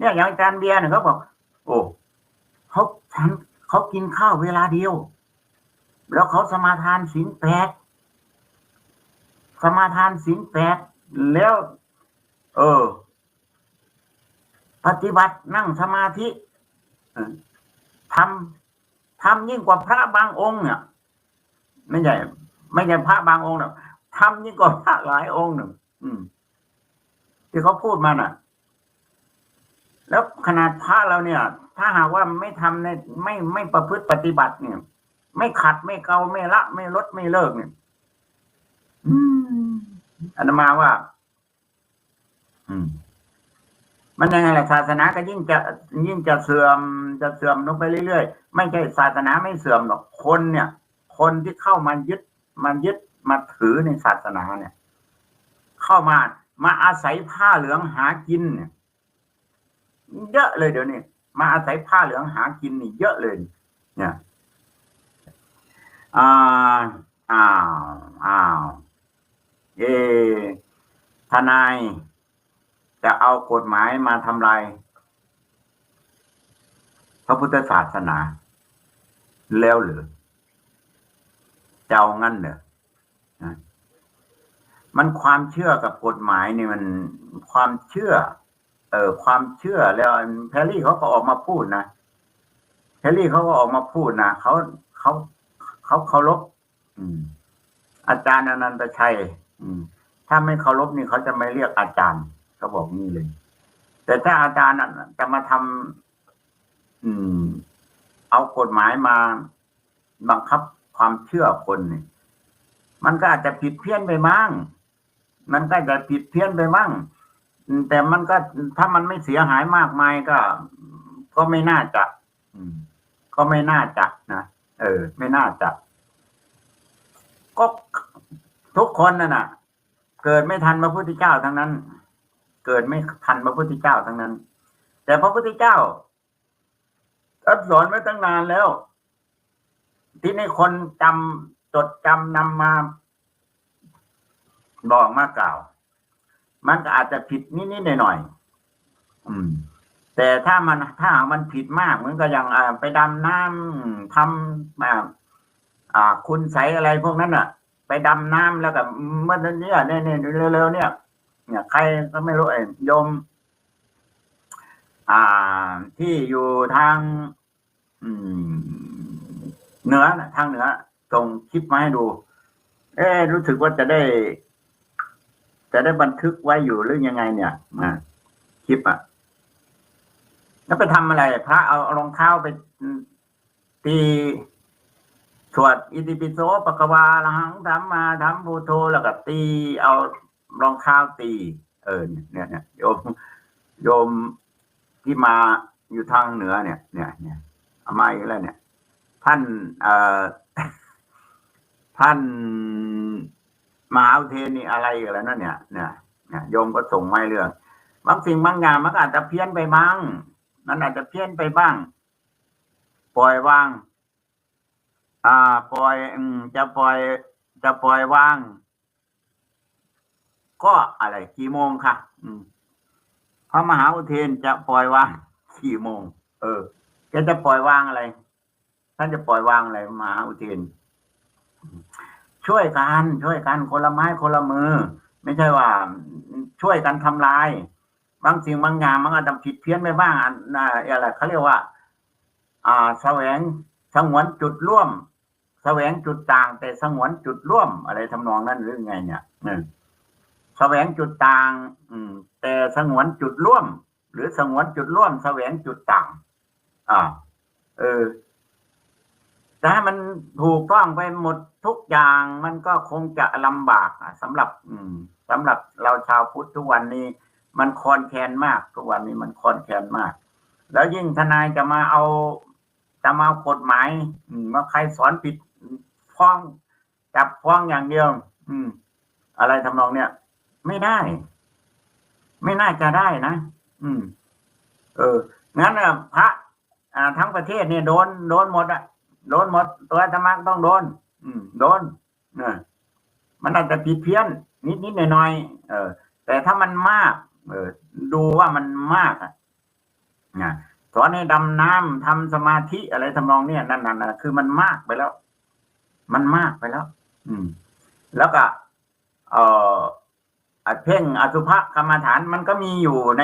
เนี่ยอย่างอาจารย์เบียร์เนี่ยเขาบอก โอ้เขาฉันเขากินข้าวเวลาเดียว แล้วเขาสมาทานศีลแปดสมาทานศีลแปดแล้ว เออ ปฏิบัตินั่งสมาธิทำทำยิ่งกว่าพระบางองค์เนี่ยไม่ใช่ไม่ใช่พระบางองค์หรอกทำยิ่งกว่าพระหลายองค์หนึ่งที่เขาพูดมาน่ะ แล้วขนาดพระเราเนี่ย ถ้าหากว่าไม่ทำในไม่ไม่ประพฤติปฏิบัติเนี่ย ไม่ขัดไม่เกาไม่ละ ไม่ลดไม่เลิกเนี่ยอืมอาตมาว่า อืม มันยังไงล่ะศาสนาก็ยิ่งจะยิ่งจะเสื่อมจะเสื่อมลงไปเรื่อยๆไม่ใช่ศาสนาไม่เสื่อมหรอกคนเนี่ย คนที่เข้ามายึดมายึดมาถือในศาสนาเนี่ย เข้ามามาอาศัยผ้าเหลืองหากินเนี่ย เยอะเลยเดี๋ยวนี้มาอาศัยผ้าเหลืองหากินนี่เยอะเลย เนี่ยอ่าอ้าวอ้าวเอทนายจะเอากฎหมายมาทำลายพระพุทธศาสนา แล้วหรือจะเอางั้นเหรอนะมันความเชื่อกับกฎหมายนี่มันความเชื่อ เออความเชื่อแล้วแพรรี่เขาก็ออกมาพูดนะแพรรี่เขาก็ออกมาพูดนะเขาเขาเขาเคารพอาจารย์อนันตชัยถ้าไม่เคารพนี่เขาจะไม่เรียกอาจารย์เขาบอกนี่เลย แต่ถ้าอาจารย์จะมาทำอืม เอากฎหมายมาบังคับความเชื่อคนเนี่ยมันก็อาจจะผิดเพี้ยนไปมั่งมันก็อาจจะผิดเพี้ยนไปมั่ง แต่มันก็ถ้ามันไม่เสียหายมากมายก็ ก็ไม่น่าจะก็ไม่น่าจะนะเออ ไม่น่าจะ ก็ทุกคนน่ะนะเกิดไม่ทันพระพุทธเจ้าทั้งนั้น เกิดไม่ทันพระพุทธเจ้าทั้งนั้น แต่พระพุทธเจ้าท่านสอนไว้ตั้งนานแล้ว ที่ในคนจำจดจำนำมาบอกมากล่าว มันก็อาจจะผิดนิดๆหน่อยๆอืม แต่ถ้ามันถ้าหากมันผิดมากเหมือนกับอย่างไปดำน้ำทำอ่าอ่า คุณใสอะไรพวกนั้นอะ ไปดำน้ำแล้วก็เมื่อเนี้ยเนี่ยเนี่ยเร็วๆเนี่ย เนี่ยใครก็ไม่รู้เองยม อ่า ที่อยู่ทาง อืมเหนือทางเหนือส่งคลิปมาให้ดู เอ๊รู้สึกว่าจะได้ จะได้บันทึกไว้อยู่หรือยังไงเนี่ยนะคลิปอะแล้วไปทำอะไร พระเอารองเท้าไปตีสวดอิติปิโสปะกวาละหังธรรมมาธรรมพูโทแล้วก็ตีเอารองเท้าตี เออเนี่ยเนี่ยโยมโยมที่มาอยู่ทางเหนือเนี่ย เนี่ย เนี่ยเอามาอีกแล้วเนี่ย ท่านเอ่อท่าน มหาอุเทนนี่อะไรกันแล้วนั่นเนี่ยเนี่ยเนี่ยโยมก็ส่งไม่เรื่องบางสิ่งบางอย่างมันอาจจะเพี้ยนไปบ้างมันอาจจะเพี้ยนไปบ้าง ปล่อยวาง อ่า ปล่อยจะปล่อย จะปล่อยวาง ก็อะไรกี่โมงค่ะ อืมพระมหาอุเทนจะปล่อยวางกี่โมง เออแกจะปล่อยวางอะไรท่านจะปล่อยวางอะไรมหาอุเทน ช่วยกันช่วยกันคนละไม้คนละมือ ไม่ใช่ว่าช่วยกันทำลาย บางสิ่งบางอย่างมันอาจจะผิดเพี้ยนไปบ้างอันอ่าอะไรเขาเรียกว่า อ่าแสวงสงวนจุดร่วม แสวงจุดต่าง แต่สงวนจุดร่วมอะไรทำนองนั้นหรือไง เนี่ยแสวงจุดต่าง อืม แต่สงวนจุดร่วม หรือสงวนจุดร่วม แสวงจุดต่าง อ่า เออ แต่ให้มันถูกต้องไปหมดทุกอย่างมันก็คงจะลำบากสำหรับอืมสำหรับเราชาวพุทธทุกวันนี้ มันคอนแคนมาก ทุกวันนี้มันคอนแคนมาก แล้วยิ่งทนายจะมาเอาจะมาเอากฎหมายอืมาใครสอนผิดฟ้องจับฟ้องอย่างเดียว อืม อะไรทำนองเนี้ยไม่ได้ ไม่น่าจะได้นะอืม เอองั้นน่ะพระอ่าทั้งประเทศเนี่ยโดนโดนหมดอะ โดนหมดตัวธรรมะต้องโดน อืมโดนเนยมันอาจจะผิดเพี้ยน นิดนิดหน่อยหน่อยเออ แต่ถ้ามันมาก เออ ดูว่ามันมากอะนะสอนให้ดำน้ำทำสมาธิอะไรทำนองเนี้ยนั่นนั่นะคือมันมากไปแล้ว มันมากไปแล้ว อืม แล้วก็เอ่อเพ่งอสุภกรรมฐานมันก็มีอยู่ใน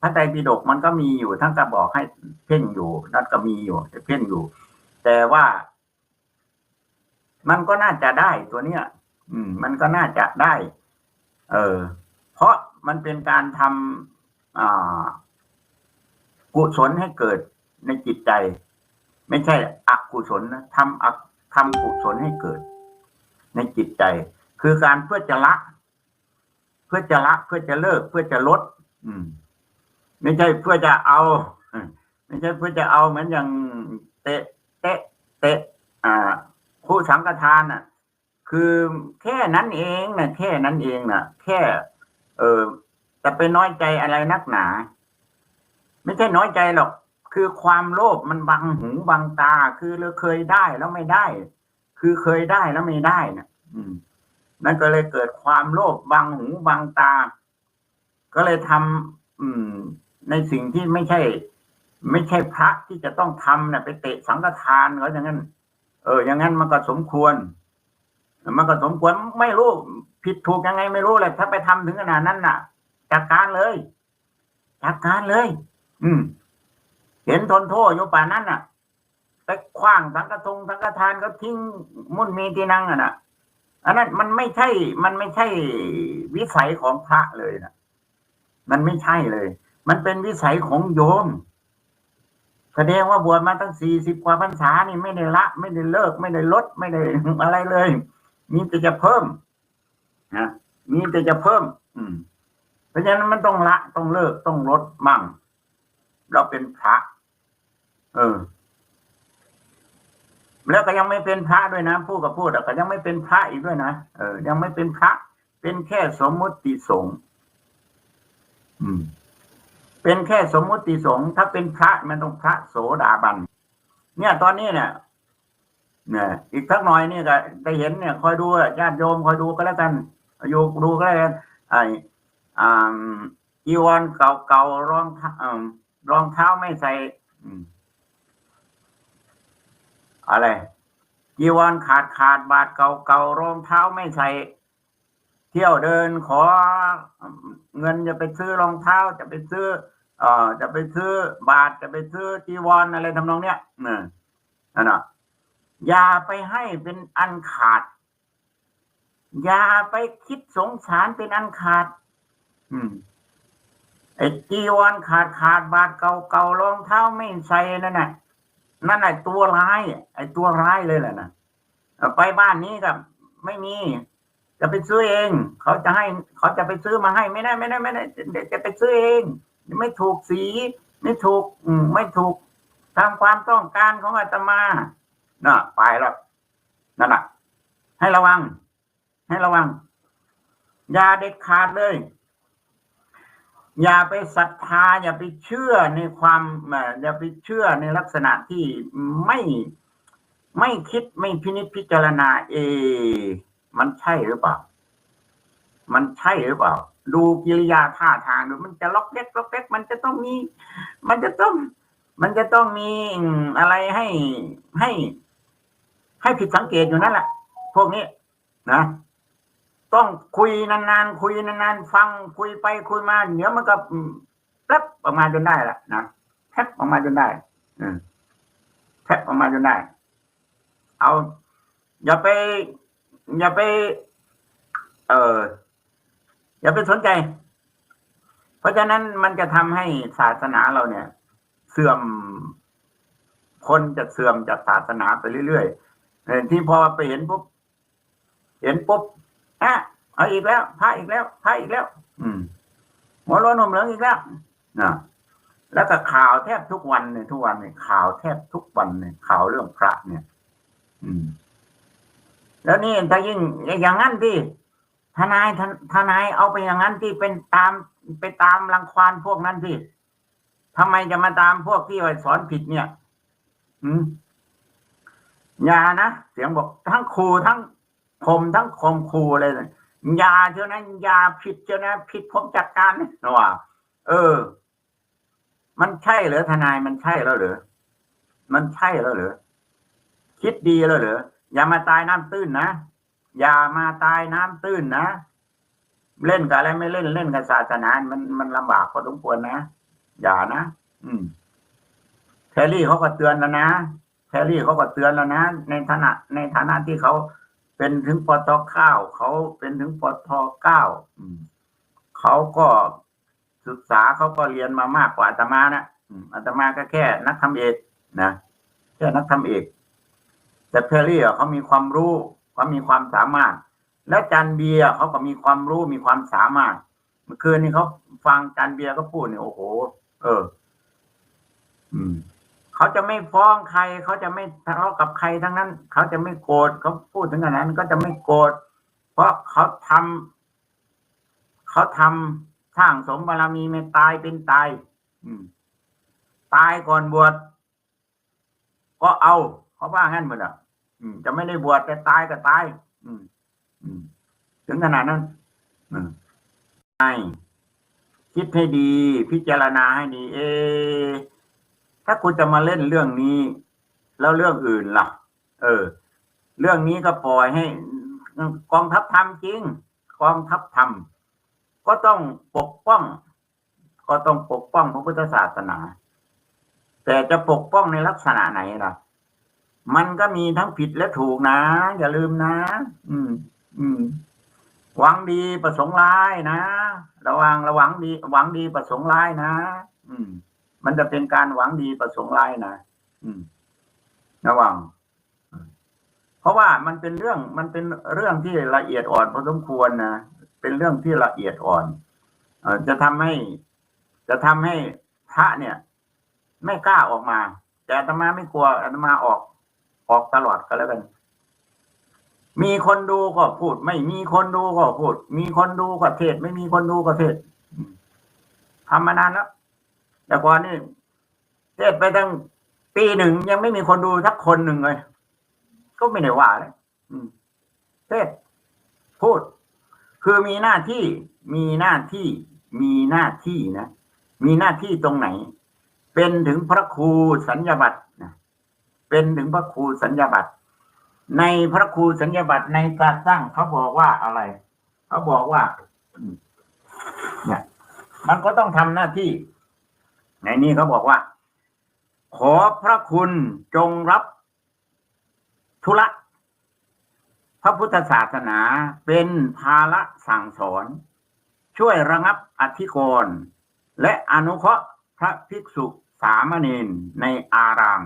พระไตรปิฎกมันก็มีอยู่ทั้งก็บอกให้เพ่งอยู่นั่นก็มีอยู่แต่เพ่งอยู่ แต่ว่า มันก็น่าจะได้ตัวเนี้ย อืม มันก็น่าจะได้ เออ เพราะมันเป็นการทำอ่ากุศลให้เกิดในจิตใจ ไม่ใช่อกุศลนะทำอทำกุศลให้เกิด ในจิตใจ คือการเพื่อจะละ เพื่อจะละ เพื่อจะเลิก เพื่อจะลด อืม ไม่ใช่เพื่อจะเอา ไม่ใช่เพื่อจะเอาเหมือนอย่างเตะ เตะเตะอ่าผู้สังฆทานน่ะ คือแค่นั้นเองนะแค่นั้นเองนะแค่ เออจะไปน้อยใจอะไรนักหนา ไม่ใช่น้อยใจหรอก คือความโลภมันบังหูบังตา คือเราเคยได้แล้วไม่ได้ คือเคยได้แล้วไม่ได้นะอืมนั่นก็เลยเกิดความโลภบังหูบังตา ก็เลยทำอืม ในสิ่งที่ไม่ใช่ ไม่ใช่พระที่จะต้องทำนะไปเตะสังฆทานเขาอย่างนั้น เออ อย่างนั้นมันก็สมควร มันก็สมควรไม่รู้ ผิดถูกยังไงไม่รู้เลยถ้าไปทำถึงขนาดนั้นน่ะจัดการเลยจัดการเลย อืม เห็นทนโทษอยู่ป่านั้นน่ะไปคว้างสังฆทงสังฆทานก็ทิ้งมุ่นมีที่นั่งอะนะอันนั้นมันไม่ใช่ มันไม่ใช่วิสัยของพระเลยนะมันไม่ใช่เลย มันเป็นวิสัยของโยม แสดงว่าบวชมาตั้งสี่สิบกว่าพรรษานี่ไม่ได้ละ ไม่ได้เลิก ไม่ได้ลดไม่ได้อะไรเลยมีแต่จะเพิ่มนะมีแต่จะเพิ่ม อืม เพราะฉะนั้นมันต้องละ ต้องเลิกต้องลดมั่ง เราเป็นพระ เออ แล้วก็ยังไม่เป็นพระด้วยนะพูดกับพูดแต่ก็ยังไม่เป็นพระอีกด้วยนะเออ ยังไม่เป็นพระ เป็นแค่สมมติสงฆ์อืม เป็นแค่สมมติสงฆ์ถ้าเป็นพระมันต้องพระโสดาบัน เนี่ยตอนนี้เนี่ยเนี่ยอีกสักหน่อยนี่ก็ได้เห็นเนี่ย คอยดูญาติโยมคอยดูก็แล้วกันโยมดูก็แล้วกันไอ้อ่าจีวรเก่าๆรองเท้าอ่ารองเท้าไม่ใส่อะไรจีวรขาดขาดบาทเก่าๆรองเท้าไม่ใส่ เที่ยวเดินขอเงินจะไปซื้อรองเท้าจะไปซื้อ เอ่อจะไปซื้อบาทจะไปซื้อจีวรอะไรทำนองเนี้ยเนี่ยนั่นน่ะอย่าไปให้เป็นอันขาด อย่าไปคิดสงสารเป็นอันขาด อืมไอ้จีวรขาดขาดบาทเก่าๆรองเท้าไม่ใส่นั่นน่ะนั่นแหละตัวร้ายไอ้ตัวร้ายเลยแหละนะไปบ้านนี้กับไม่มี จะไปซื้อเอง เขาจะให้ เขาจะไปซื้อมาให้ไม่ได้ไม่ได้ไม่ได้จะไปซื้อเอง ไม่ถูกสี ไม่ถูกไม่ถูกตามความต้องการของอาตมาน่ะไปแล้วนั่นแหละให้ระวัง ให้ระวัง อย่าเด็ดขาดเลย อย่าไปศรัทธา อย่าไปเชื่อในความอย่าไปเชื่อในลักษณะที่ไม่ไม่คิดไม่พินิจพิจารณา เอ มันใช่หรือเปล่า มันใช่หรือเปล่า ดูกิริยาท่าทางดูมันจะล็อกเล็กล็อกเล็กมันจะต้องมี มันจะต้อง มันจะต้องมีอะไรให้ให้ ให้ผิดสังเกตอยู่นั่นแหละพวกนี้นะต้องคุยนานๆคุยนานๆฟังคุยไปคุยมาเดี๋ยวมันก็แป๊บออกมาจนได้ละนะแทบออกมาจนได้ อืมแทบออกมาจนได้ เอา อย่าไป อย่าไป เออ อย่าไปสนใจ เพราะฉะนั้นมันจะทำให้ศาสนาเราเนี่ย เสื่อมคนจะเสื่อมจากศาสนาไปเรื่อยๆเออที่พอไปเห็นปุ๊บเห็นปุ๊บอะเอาอีกแล้วพระอีกแล้วพระอีกแล้ว อืมหัวโล้นนมเหลืองอีกแล้วนะแล้วก็ข่าวแทบทุกวันเนี่ยทุกวันเนี่ยข่าวแทบทุกวันเนี่ยข่าวเรื่องพระเนี่ย อืม แล้วนี่ถ้ายิ่งอย่างนั้นที่ ทนายทนทนายเอาไปอย่างนั้นที่เป็นตามไปตามรังควานพวกนั้นที่ทำไมจะมาตามพวกที่สอนผิดเนี่ยอืมยานะเสียงบอกทั้งครูทั้งข่มทั้งข่มครูเลยนะยาเท่านั้นยาผิดเท่านั้นผิดผมจัดการนะว่าเออ มันใช่เหรอทนายมันใช่แล้วเหรอมันใช่แล้วเหรอคิดดีแล้วเหรออย่ามาตายน้ำตื้นนะ อย่ามาตายน้ำตื้นนะ เล่นกับอะไรไม่เล่นเล่นกับศาสนา มันมันลำบากพอสมควรนะ อย่านะอืมแคลรี่เขาก็เตือนแล้วนะแคลรี่เขาก็เตือนแล้วนะในฐานะ ในฐานะที่เขาเป็นถึงปตเก้าเขาเป็นถึงปทเก้าเขาก็ศึกษาเขาก็เรียนมามากกว่าอาตมานะอืมอาตมาก็แค่นักทำเอกนะแค่นักทำเอกแต่แคลรี่เขามีความรู้ เขามีความสามารถ และจันเบียร์เขาก็มีความรู้มีความสามารถ เมื่อคืนนี้เขาฟังจันเบียร์ก็พูดเนี่ยโอ้โห เออ อืมเขาจะไม่ฟ้องใคร เขาจะไม่ทะเลาะกับใครทั้งนั้น เขาจะไม่โกรธเขาพูดถึงขนาดนั้นก็จะไม่โกรธเพราะเขาทำเขาทำสร้างสมบารมีไม่ตายเป็นตายอืมตายก่อนบวชก็เอา เขาว่างั้นหมดอะ จะไม่ได้บวชแต่ตายก็ตายถึงขนาดนั้นอืมใช่คิดให้ดี พิจารณาให้ดี เอ ถ้าคุณจะมาเล่นเรื่องนี้ แล้วเรื่องอื่นล่ะ เออ เรื่องนี้ก็ปล่อยให้ กองทัพทำจริง กองทัพทำก็ต้องปกป้อง ก็ต้องปกป้องพระพุทธศาสนา แต่จะปกป้องในลักษณะไหนล่ะ มันก็มีทั้งผิดและถูกนะ อย่าลืมนะ อืม อืม หวังดีประสงค์ร้ายนะระวังระวังดี หวังดีประสงค์ร้ายนะ อืม มันจะเป็นการหวังดีประสงค์ร้ายนะอืม ระวังเพราะว่ามันเป็นเรื่องมันเป็นเรื่องที่ละเอียดอ่อนพอสมควรนะเป็นเรื่องที่ละเอียดอ่อนอ่อจะทำให้ จะทำให้พระเนี่ย ไม่กล้าออกมา แต่อาตมาไม่กลัวอาตมาออก ออกตลอดก็แล้วกัน มีคนดูก็พูด ไม่มีคนดูก็พูด มีคนดูก็เทศ ไม่มีคนดูก็เทศทำมานานแล้ว แต่ก่อนนี่เทศไปตั้งปีหนึ่งยังไม่มีคนดูสักคนหนึ่งเลย ก็ไม่ได้ว่าเลยเทศพูด คือมีหน้าที่ มีหน้าที่ มีหน้าที่นะ มีหน้าที่ตรงไหน เป็นถึงพระครูสัญญาบัตรนะ เป็นถึงพระครูสัญญาบัตรในพระครูสัญญาบัตรในการสร้างเขาบอกว่าอะไร เขาบอกว่า เนี่ย มันก็ต้องทำหน้าที่ ในนี้เขาบอกว่า ขอพระคุณจงรับธุระพระพุทธศาสนาเป็นภาระสั่งสอน ช่วยระงับอธิกรณ์และอนุเคราะห์พระภิกษุสามเณรในอาราม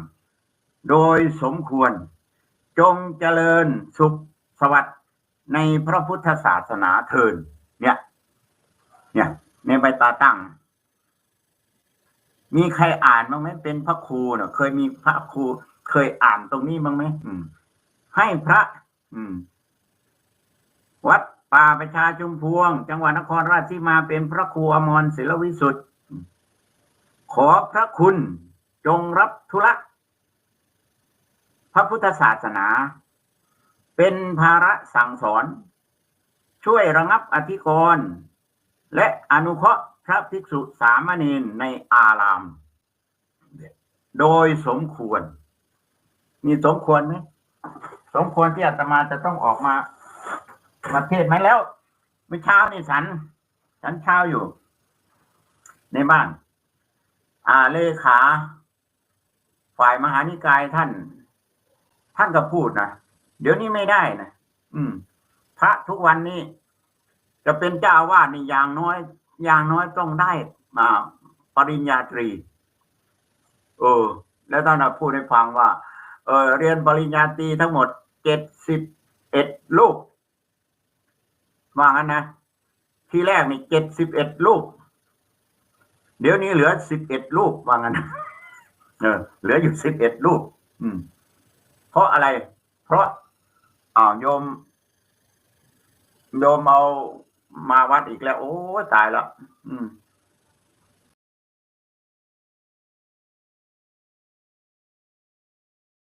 โดยสมควร จงเจริญสุขสวัสดิ์ในพระพุทธศาสนาเทินเนี่ย เนี่ย ในใบตาตั้ง มีใครอ่านบ้างไหมเป็นพระครูเน่ะ เคยมีพระครู เคยอ่านตรงนี้บ้างไหมอืม ให้พระ อืม วัดป่าประชาชุมพวง จังหวัดนครราชสีมาเป็นพระครูอมรศิลวิสุทธิ์ขอพระคุณจงรับธุระ พระพุทธศาสนา เป็นภาระสั่งสอน ช่วยระงับอธิกรณ์และอนุเคราะห์พระภิกษุสามเณรในอาราม โดยสมควร มีสมควรไหมสมควรที่อาตมาจะต้องออกมามาเทศไหมแล้วเมื่อเช้านี่สันฉันเช้าอยู่ ในบ้าน อ่าเลขา ฝ่ายมหานิกายท่าน ท่านก็พูดนะเดี๋ยวนี้ไม่ได้นะอืม พระทุกวันนี้ จะเป็นเจ้าวาสนี่อย่างน้อย อย่างน้อยต้องได้มาปริญญาตรี เออ แล้วท่านพูดให้ฟังว่า เออเรียนปริญญาตรีทั้งหมดเจ็ดสิบเอ็ดลูกว่างั้นนะ ที่แรกนี่เจ็ดสิบเอ็ดลูก เดี๋ยวนี้เหลือสิบเอ็ดลูกว่างั้นนะเออ เหลืออยู่สิบเอ็ดลูกอืม เพราะอะไร เพราะอ่าวโยม โยมเอามาวัดอีกแล้ว โอ้ตายแล้ว อืม